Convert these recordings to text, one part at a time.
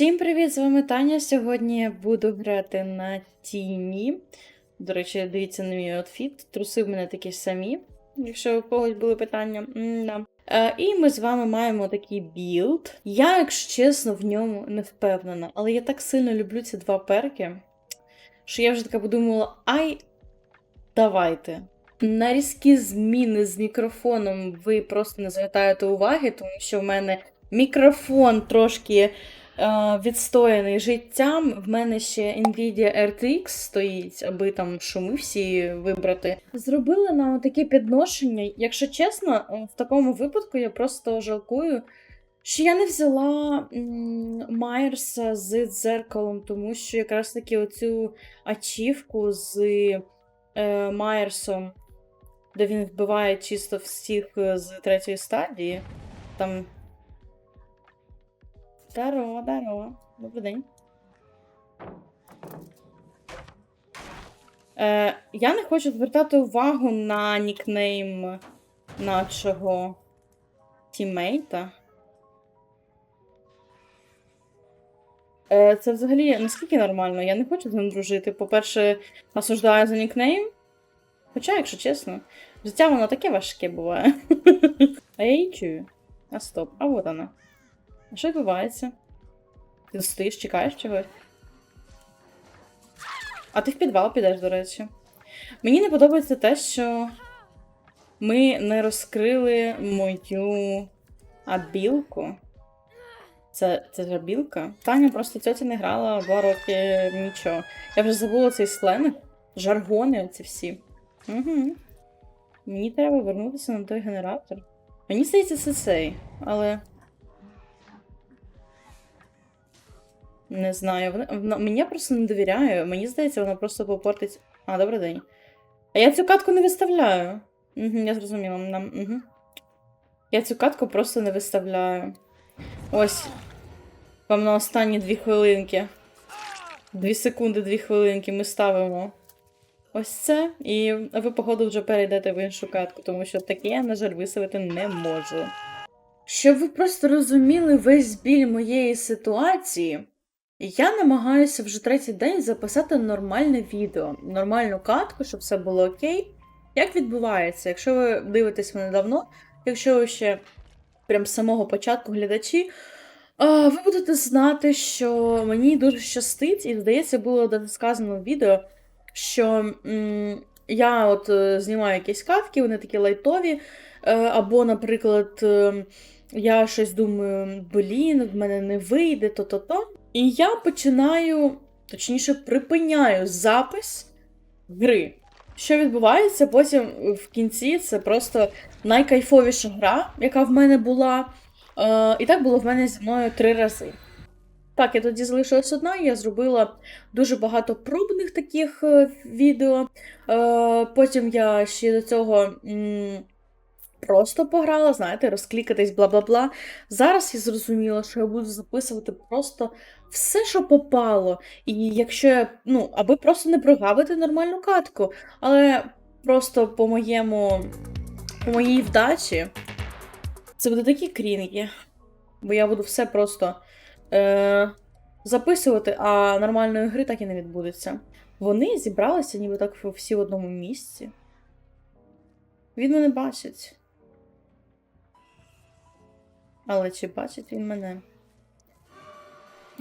Всім привіт! З вами Таня. Сьогодні я буду грати на тіні. До речі, дивіться на мій outfit. Труси в мене такі самі, якщо у когось були питання. М-да. Е, і ми з вами маємо такий білд. Я, якщо чесно, в ньому не впевнена, але я так сильно люблю ці два перки, що я вже така подумала: ай, давайте. На різкі зміни з мікрофоном ви просто не звертаєте уваги, тому що в мене мікрофон трошки відстояний життям. В мене ще Nvidia RTX стоїть, аби там шуми всі вибрати. Зробили нам таке підношення. Якщо чесно, е, в такому випадку я просто жалкую, що я не взяла Майерса з дзеркалом, тому що якраз таки оцю ачівку з е, Майерсом, де він вбиває чисто всіх е, з третьої стадії. Там. Здорово, здорово. Добрий день. Е, я не хочу звертати увагу на нікнейм нашого тіммейта. Е, це взагалі наскільки нормально? Я не хочу з ним дружити. По-перше, осуждаю за нікнейм. Хоча, якщо чесно, життя воно таке важке буває. А я її чую. А стоп, а от вона. А що відбувається? Ти стоїш, чекаєш чогось? А ти в підвал підеш, до речі. Мені не подобається те, що ми не розкрили мою абілку. Це, це ж абілка? Таня просто тьоті не грала два роки нічого. Я вже забула цей сленг, жаргони оці всі. Угу. Мені треба вернутися на той генератор. Мені здається, це цей, але. Не знаю. Вона, вона, мені просто не довіряю. Мені здається, вона просто попортить. А, добрий день. А я цю катку не виставляю. Угу, я зрозуміла. Нам, угу. Я цю катку просто не виставляю. Ось. Вам на останні дві хвилинки. Дві секунди, дві хвилинки ми ставимо. Ось це. І ви, походу, вже перейдете в іншу катку, тому що таке я, на жаль, виставити не можу. Щоб ви просто розуміли весь біль моєї ситуації, я намагаюся вже третій день записати нормальне відео, нормальну катку, щоб все було окей. Як відбувається, якщо ви дивитесь мене давно, якщо ви ще прям з самого початку глядачі, ви будете знати, що мені дуже щастить, і здається, було сказано в відео, що я от е, знімаю якісь катки, вони такі лайтові. е, Або, наприклад, е, я щось думаю, блін, в мене не вийде, то-то-то. І я починаю, точніше, припиняю запис гри. Що відбувається потім в кінці, це просто найкайфовіша гра, яка в мене була. Е, і так було в мене зі мною три рази. Так, я тоді залишилась одна, я зробила дуже багато пробних таких е, відео. Е, потім я ще до цього м, просто пограла, знаєте, розклікатись, бла бла бла. Зараз я зрозуміла, що я буду записувати просто все, що попало. І якщо ну, аби просто не прогавити нормальну катку. Але просто по моєму, по моїй вдачі, це буде такі крінги. Бо я буду все просто е, записувати, а нормальної гри так і не відбудеться. Вони зібралися ніби так всі в одному місці. Він мене бачить. Але чи бачить він мене?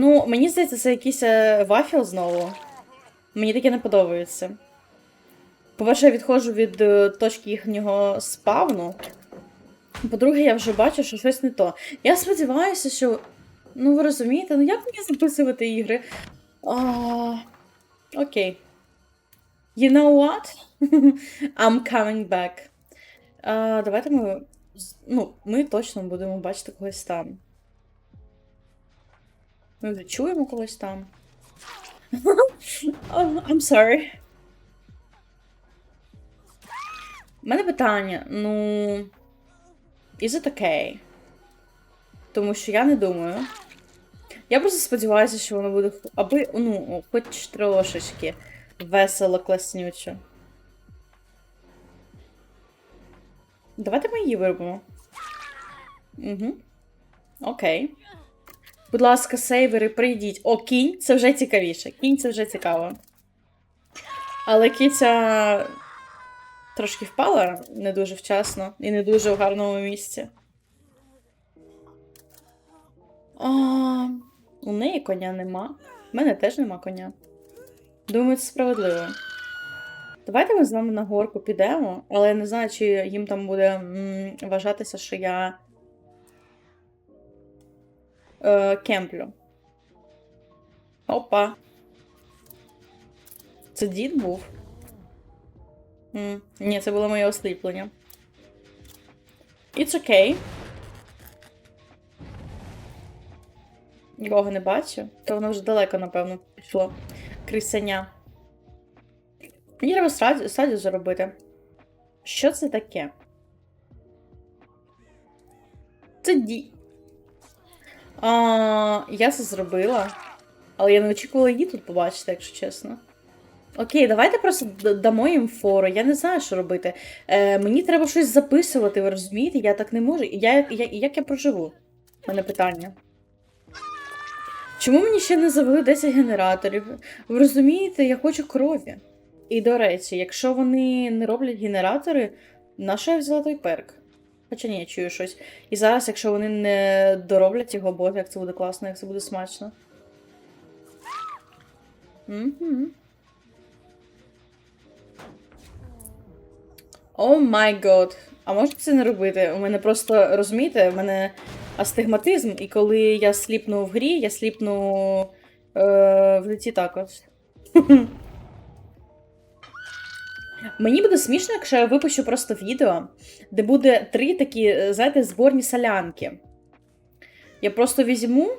Ну, мені здається, це якийсь е, вафіл знову. Мені таке не подобається. По-перше, я відходжу від е, точки їхнього спавну. По-друге, я вже бачу, що щось не то. Я сподіваюся, що. Ну, ви розумієте, ну як мені записувати ігри? А... Окей. You know what? I'm coming back. А, давайте ми. Ну, ми точно будемо бачити когось там. Ми вже чуємо когось там. I'm sorry. У мене питання. Ну. Is it okay? Тому що я не думаю. Я просто сподіваюся, що воно буде аби, ну, хоч трошечки весело класнюче. Давайте ми її виробимо. Угу. Окей. Будь ласка, сейвери, прийдіть. О, кінь це вже цікавіше. Кінь це вже цікаво. Але кіця трошки впала не дуже вчасно і не дуже в гарному місці. А, у неї коня нема. У мене теж нема коня. Думаю, це справедливо. Давайте ми з вами на горку підемо, але я не знаю, чи їм там буде м, вважатися, що я кемплю. Опа. Це дід був? Ні, це було моє осліплення. It's okay. Нікого не бачу. То воно вже далеко, напевно, пішло. Крисеня. Мені треба стадію, стадію заробити. Що це таке? Це ді. А, я це зробила. Але я не очікувала її тут побачити, якщо чесно. Окей, давайте просто дамо їм фору. Я не знаю, що робити. Е, мені треба щось записувати, ви розумієте? Я так не можу. Я, я, як я проживу? У мене питання. Чому мені ще не завели 10 генераторів? Ви розумієте, я хочу крові. І до речі, якщо вони не роблять генератори, на що я взяла той перк? Хоча ні, я чую щось. І зараз, якщо вони не дороблять його, боже, як це буде класно, як це буде смачно. О май год. А можна це не робити? У мене просто, розумієте, у мене астигматизм, і коли я сліпну в грі, я сліпну е, в лиці також. Мені буде смішно, якщо я випущу просто відео, де буде три такі, е, знаєте, зборні солянки. Я просто візьму,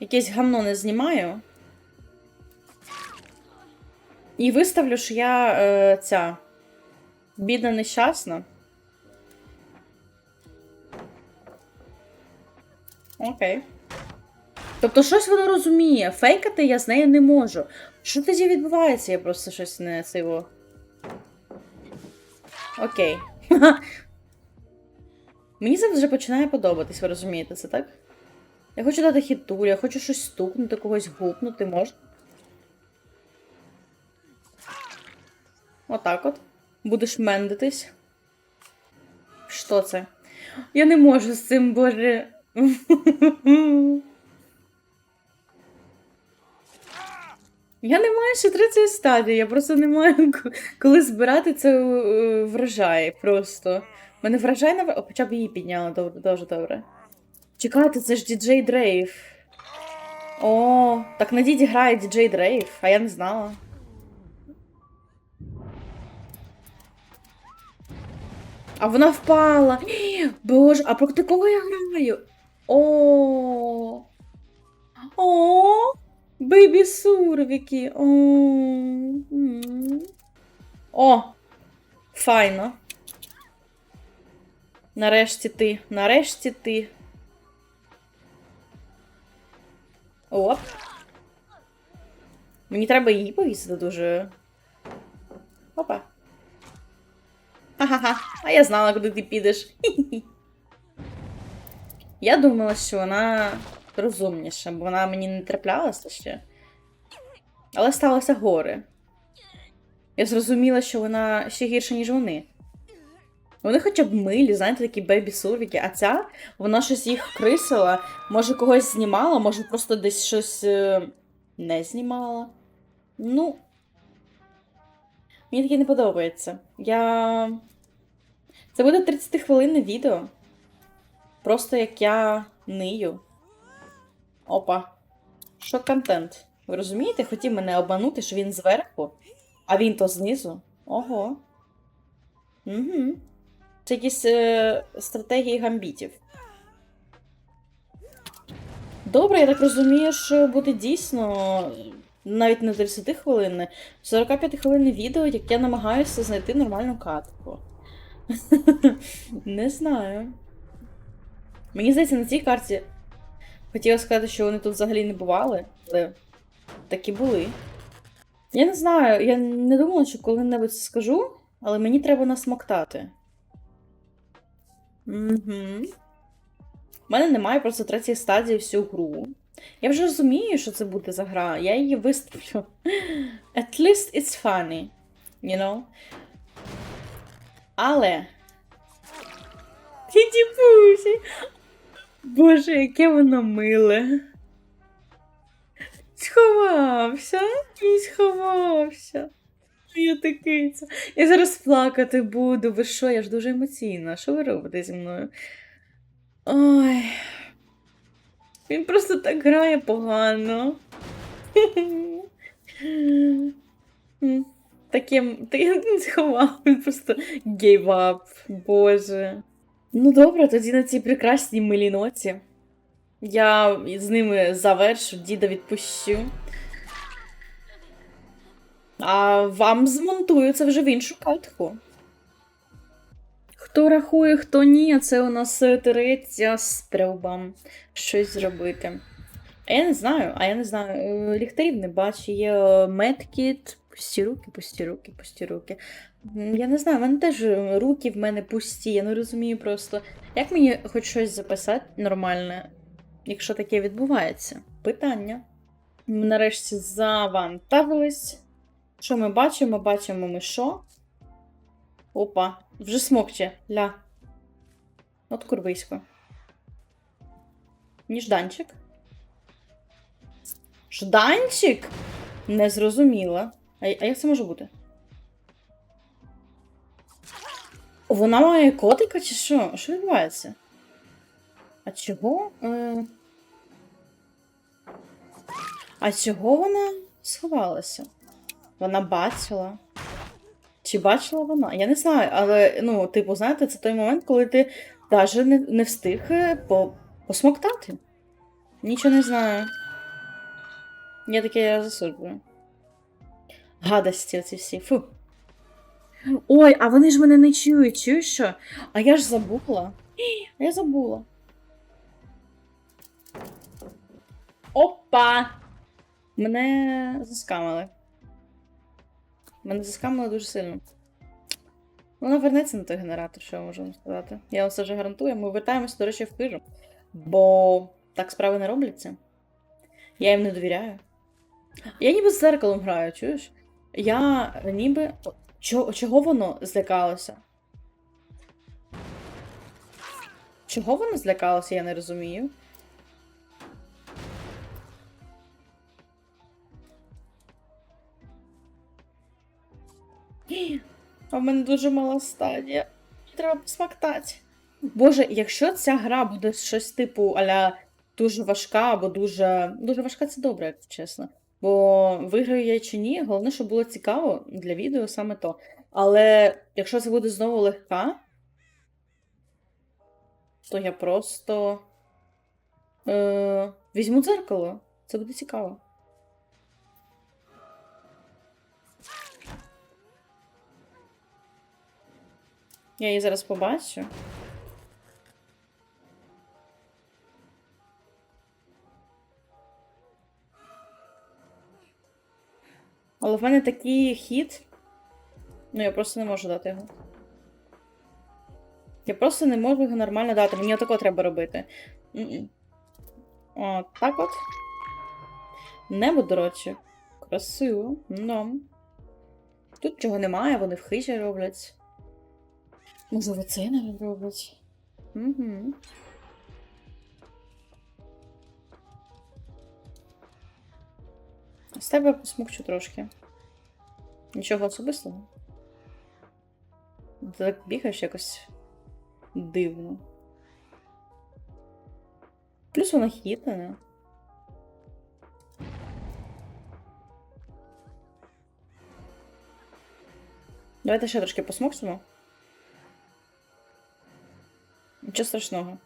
якесь гамно не знімаю. І виставлю, що я е, ця бідна нещасна. Окей. Тобто щось воно розуміє. Фейкати я з нею не можу. Що тоді відбувається? Я просто щось не сиво. Окей. Мені це вже починає подобатись, ви розумієте це, так? Я хочу дати хітулю, я хочу щось стукнути, когось гупнути, можна? Отак от. Будеш мендитись. Що це? Я не можу з цим, боже. Я не маю ще третьої стадії, я просто не маю коли збирати це е, врожай просто. Мене врожай на О, хоча б її підняли добре, дуже добре. Чекайте, це ж діджей Дрейв. О, так на діді грає діджей Дрейв, а я не знала. А вона впала. Боже, а проти кого я граю? О. О. Бейбі сурвіки. О. О. Файно. Нарешті ти. Нарешті ти. Оп. Мені треба її повісити дуже. Опа. Ха-ха-ха. А я знала, куди ти підеш. Я думала, що вона розумніша, бо вона мені не траплялася ще. Але сталося горе. Я зрозуміла, що вона ще гірша, ніж вони. Вони хоча б милі, знаєте, такі бейбі-сурвіки, а ця, вона щось їх крисила, може когось знімала, може просто десь щось е, не знімала. Ну. Мені таке не подобається. Я. Це буде 30 хвилинне відео. Просто як я нию. Опа. Що контент? Ви розумієте? Хотів мене обманути, що він зверху, а він то знизу. Ого. Угу. Це якісь е, стратегії гамбітів. Добре, я так розумію, що буде дійсно навіть не 30 хвилин, 45 хвилин відео, як я намагаюся знайти нормальну катку. Не знаю. Мені здається, на цій карті хотіла сказати, що вони тут взагалі не бували, але такі були. Я не знаю, я не думала, що коли-небудь це скажу, але мені треба насмоктати. Угу. У мене немає просто третьої стадії всю гру. Я вже розумію, що це буде за гра. Я її виставлю. At least it's funny. You know? Але. Тіті Пусі. Боже, яке воно миле. Сховався, і сховався. Я такий. Я зараз плакати буду. Ви що? Я ж дуже емоційна. Що ви робите зі мною? Ой. Він просто так грає погано. Таким він сховав, він просто gave up, боже. Ну добре, тоді на цій прекрасній милій ноті. Я з ними завершу, діда відпущу. А вам змонтую це вже в іншу катку. Хто рахує, хто ні, це у нас е, третя спроба щось зробити. А я не знаю, а я не знаю. е, Ліхтарів не бачу, є е, медкіт, пусті руки, пусті руки, пусті руки. Я не знаю, в мене теж руки в мене пусті, я не розумію просто. Як мені хоч щось записати нормальне, якщо таке відбувається? Питання. Ми нарешті завантажились. Що ми бачимо? Бачимо ми що? Опа, вже смокче, ля. От курвисько. Ніжданчик. Жданчик? Не зрозуміла. А, як це може бути? Вона має котика чи що? Що відбувається? А чого? Е... А чого вона сховалася? Вона бачила. Чи бачила вона? Я не знаю, але, ну, типу, знаєте, це той момент, коли ти навіть не, не встиг е, по, посмоктати. Нічого не знаю. Я таке засуджую. Гадості оці всі. Фу. Ой, а вони ж мене не чують, чуєш що? А я ж забула. Я забула. Опа! Мене заскамили. Мене заскамили дуже сильно. Вона вернеться на той генератор, що я можу вам сказати. Я вам це вже гарантую. Ми вертаємося, до речі, в хижу. Бо так справи не робляться. Я їм не довіряю. Я ніби з зеркалом граю, чуєш? Я ніби. Чого, чого воно злякалося? Чого воно злякалося, я не розумію. А в мене дуже мала стадія. Треба посмактати. Боже, якщо ця гра буде щось типу аля дуже важка або дуже. Дуже важка це добре, як чесно. Бо виграю я чи ні, головне, щоб було цікаво для відео саме то. Але якщо це буде знову легка, то я просто е, візьму дзеркало. Це буде цікаво. Я її зараз побачу. Але в мене такий хід. Ну, я просто не можу дати його. Я просто не можу його нормально дати. Мені отако треба робити. М-м. О, так от. Небо, до речі. Красиво. Ну. Тут чого немає, вони в хижі роблять. Можливо, це не роблять. Угу. З тебе посмокчу трошки. Нічого особистого. Ти так бігаєш якось дивно. Плюс вона хітана. Давайте ще трошки посмоксимо. Нічого страшного.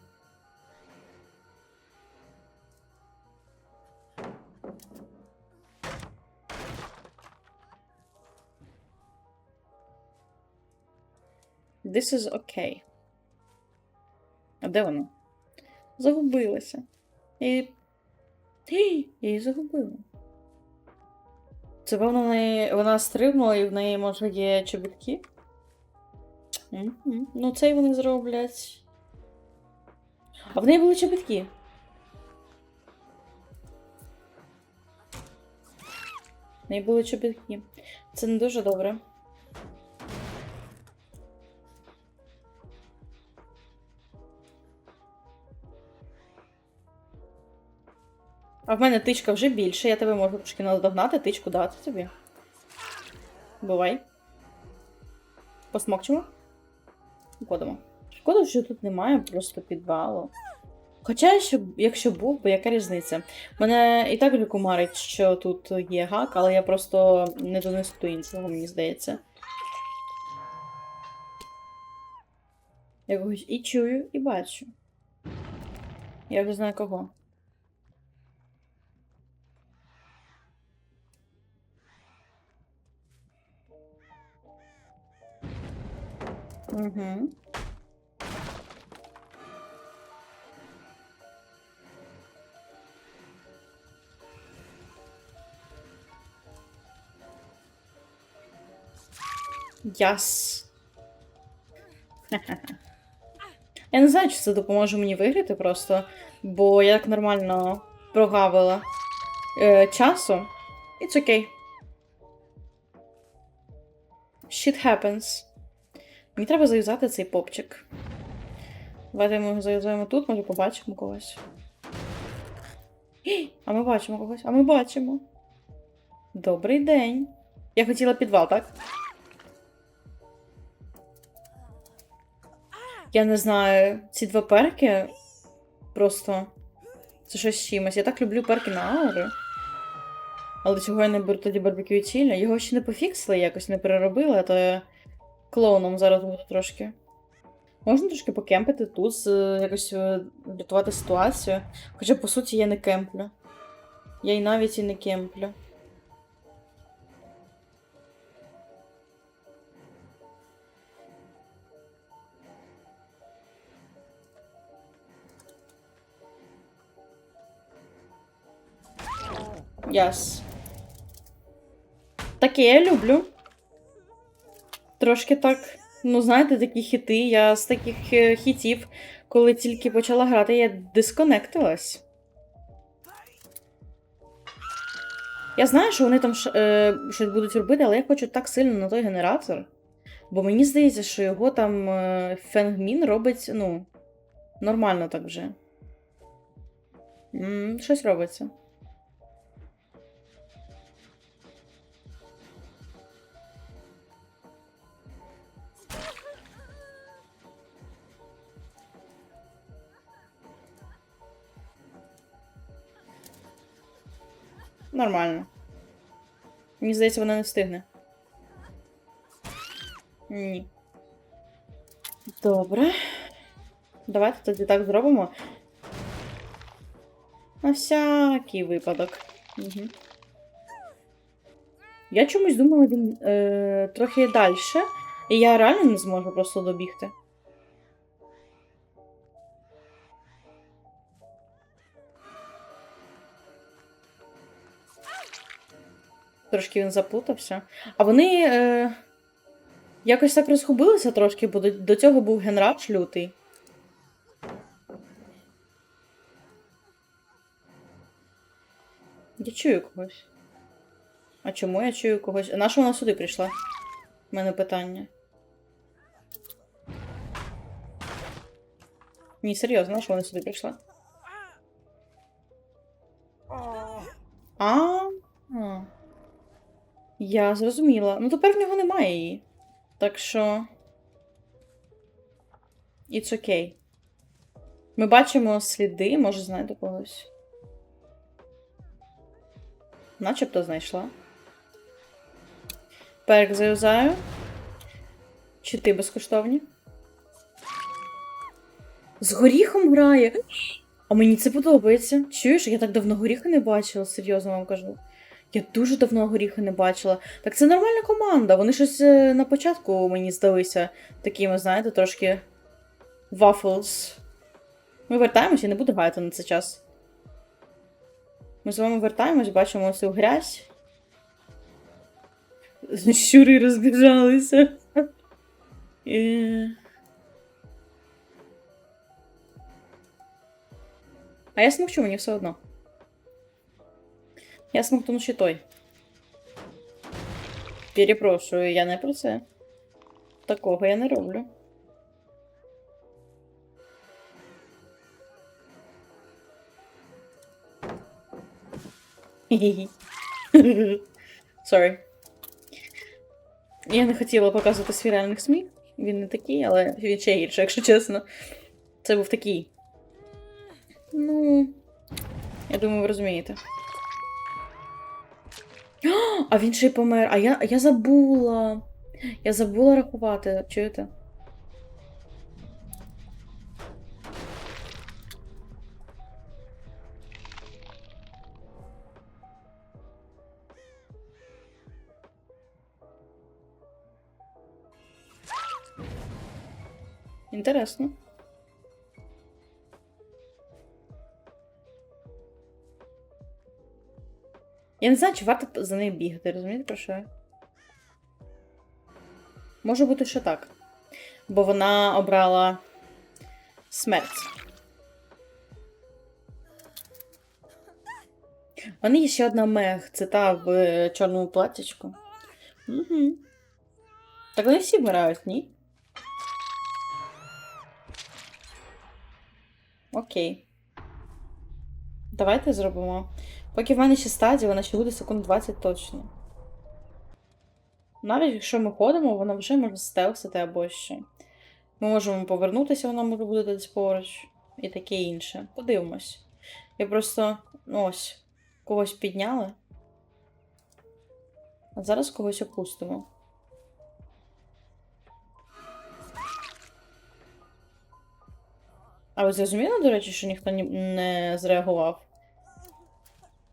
This is okay. А де вона? Загубилася. І. Я її загубила. Це певно, неї... вона стрибнула і в неї, може, є чобітки? Мгм. Ну, це й вони зроблять. А в неї були чобітки. В неї були чобітки. Це не дуже добре. А в мене тичка вже більше, я тебе можу трошки наздогнати, тичку дати тобі. Бувай. Посмокчимо. Ходимо. Шкода, що тут немає просто підвалу. Хоча, якщо, якщо був, би яка різниця? Мене і так вже кумарить, що тут є гак, але я просто не донесу до іншого, мені здається. Я когось і чую, і бачу. Я вже знаю кого. Угу. Яс. Я не знаю, чи це допоможе мені виграти просто, бо я так нормально прогавила е, часу. It's okay. Shit happens. Мені треба зав'язати цей попчик. Давайте ми його зав'язуємо тут, може побачимо когось. А ми бачимо когось, а ми бачимо. Добрий день. Я хотіла підвал, так? Я не знаю, ці два перки просто. Це щось з чимось. Я так люблю перки на аури. Але чого я не беру тоді барбекю ціля? Його ще не пофіксили, якось не переробили, то я клоуном зараз буду трошки. Можна трошки покемпити тут, з- якось е, рятувати ситуацію. Хоча, по суті, я не кемплю. Я й навіть і не кемплю. Яс. Таке я люблю. Трошки так. Ну, знаєте, такі хіти. Я з таких е, хітів, коли тільки почала грати, я дисконектилась. Я знаю, що вони там е, щось будуть робити, але я хочу так сильно на той генератор. Бо мені здається, що його там е, Фенгмін робить, ну, нормально так вже. щось робиться. Нормально. Мені здається, вона не встигне. Ні. Добре. Давайте тоді так зробимо. На всякий випадок. Угу. Я чомусь думала, він е, трохи далі, і я реально не зможу просто добігти. Трошки він заплутався. А вони е, якось так розгубилися трошки, бо до, до цього був генерат лютий. Я чую когось. А чому я чую когось? А на що вона сюди прийшла? У мене питання. Ні, серйозно, на що вона сюди прийшла? А. Я зрозуміла. Ну тепер в нього немає її. Так що. It's okay. Ми бачимо сліди, може знайду когось. Начебто знайшла. Перк заюзаю. Чи ти безкоштовні? З горіхом грає. А мені це подобається. Чуєш, я так давно горіха не бачила, серйозно вам кажу. Я дуже давно горіха не бачила. Так це нормальна команда. Вони щось е, на початку мені здалися такими, знаєте, трошки. Waffles. Ми вертаємось, я не буду гаяти на цей час. Ми з вами вертаємось, бачимо цю грязь. Щури розбіжалися. І... А я смокчу, мені все одно. Я смоктану ще той. Перепрошую, я не про це. Такого я не роблю. Sorry. Я не хотіла показувати свій реальний сміх. Він не такий, але він ще гірше, якщо чесно. Це був такий. Ну. Я думаю, ви розумієте. А він ще й помер. А я, я забула. Я забула рахувати, чуєте? Інтересно. Я не знаю, чи варто за нею бігати, розумієте, про що? Може бути, що так. Бо вона обрала смерть. У мене є ще одна мех, це та в е, чорному платтячку. Угу. Так вони всі вмирають, ні? Окей. Давайте зробимо. Поки в мене ще стадія, вона ще буде секунд 20 точно. Навіть якщо ми ходимо, вона вже може стелсити або ще. Ми можемо повернутися, вона може бути десь поруч. І таке інше. Подивимось. Я просто ну, ось когось підняли. А зараз когось опустимо. А ви зрозуміли, до речі, що ніхто не зреагував?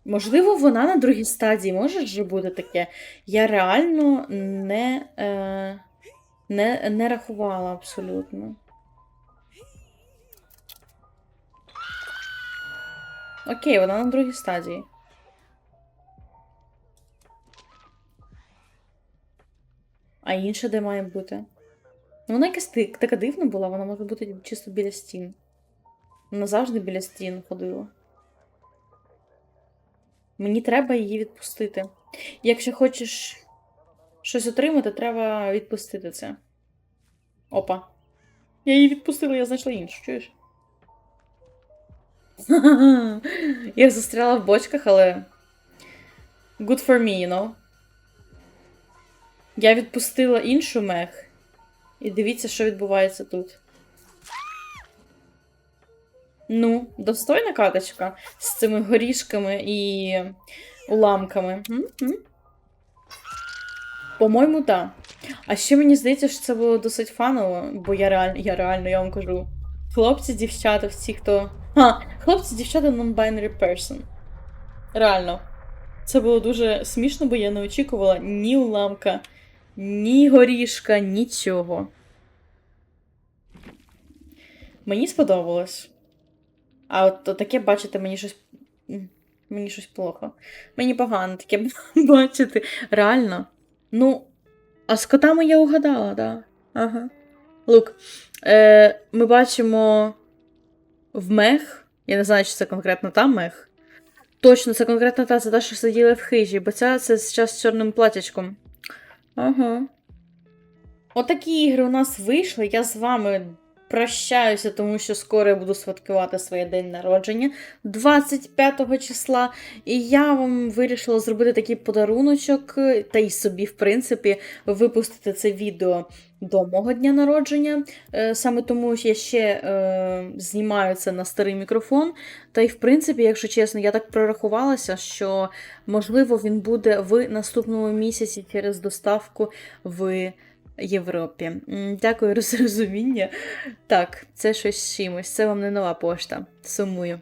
Можливо, вона на другій стадії може ж бути таке. Я реально не, е, не, не рахувала абсолютно. Окей, вона на другій стадії. А інша де має бути? Ну, Вона якась така дивна була, вона може бути чисто біля стін. Вона завжди біля стін ходила. Мені треба її відпустити. Якщо хочеш щось отримати, треба відпустити це. Опа. Я її відпустила, я знайшла іншу, чуєш? Я застряла в бочках, але. Good for me, you know. Я відпустила іншу мех. І дивіться, що відбувається тут. Ну, достойна каточка з цими горішками і уламками. По-моєму, так. А ще мені здається, що це було досить фаново, бо я реально, я реально, я вам кажу. Хлопці, дівчата, всі, хто. А, хлопці, дівчата, non-binary person. Реально. Це було дуже смішно, бо я не очікувала ні уламка, ні горішка, нічого. Мені сподобалось. А от таке бачите, мені щось. Мені щось плохо. Мені погано таке бачити. Реально. Ну, а з котами я угадала. Да. Ага. Лук. Е, ми бачимо в мех. Я не знаю, чи це конкретно та мех. Точно, це конкретно та, це та, що сиділа в хижі, бо ця це зараз з чорним платячком. Ага. Отакі ігри у нас вийшли. Я з вами прощаюся, тому що скоро я буду святкувати своє день народження 25 числа. І я вам вирішила зробити такий подаруночок, та й собі, в принципі, випустити це відео до мого дня народження. Е, Саме тому я ще е, знімаю це на старий мікрофон. Та й, в принципі, якщо чесно, я так прорахувалася, що можливо він буде в наступному місяці через доставку в. Європі. Дякую за розуміння. Так, це щось з чимось. Це вам не нова пошта. Сумую.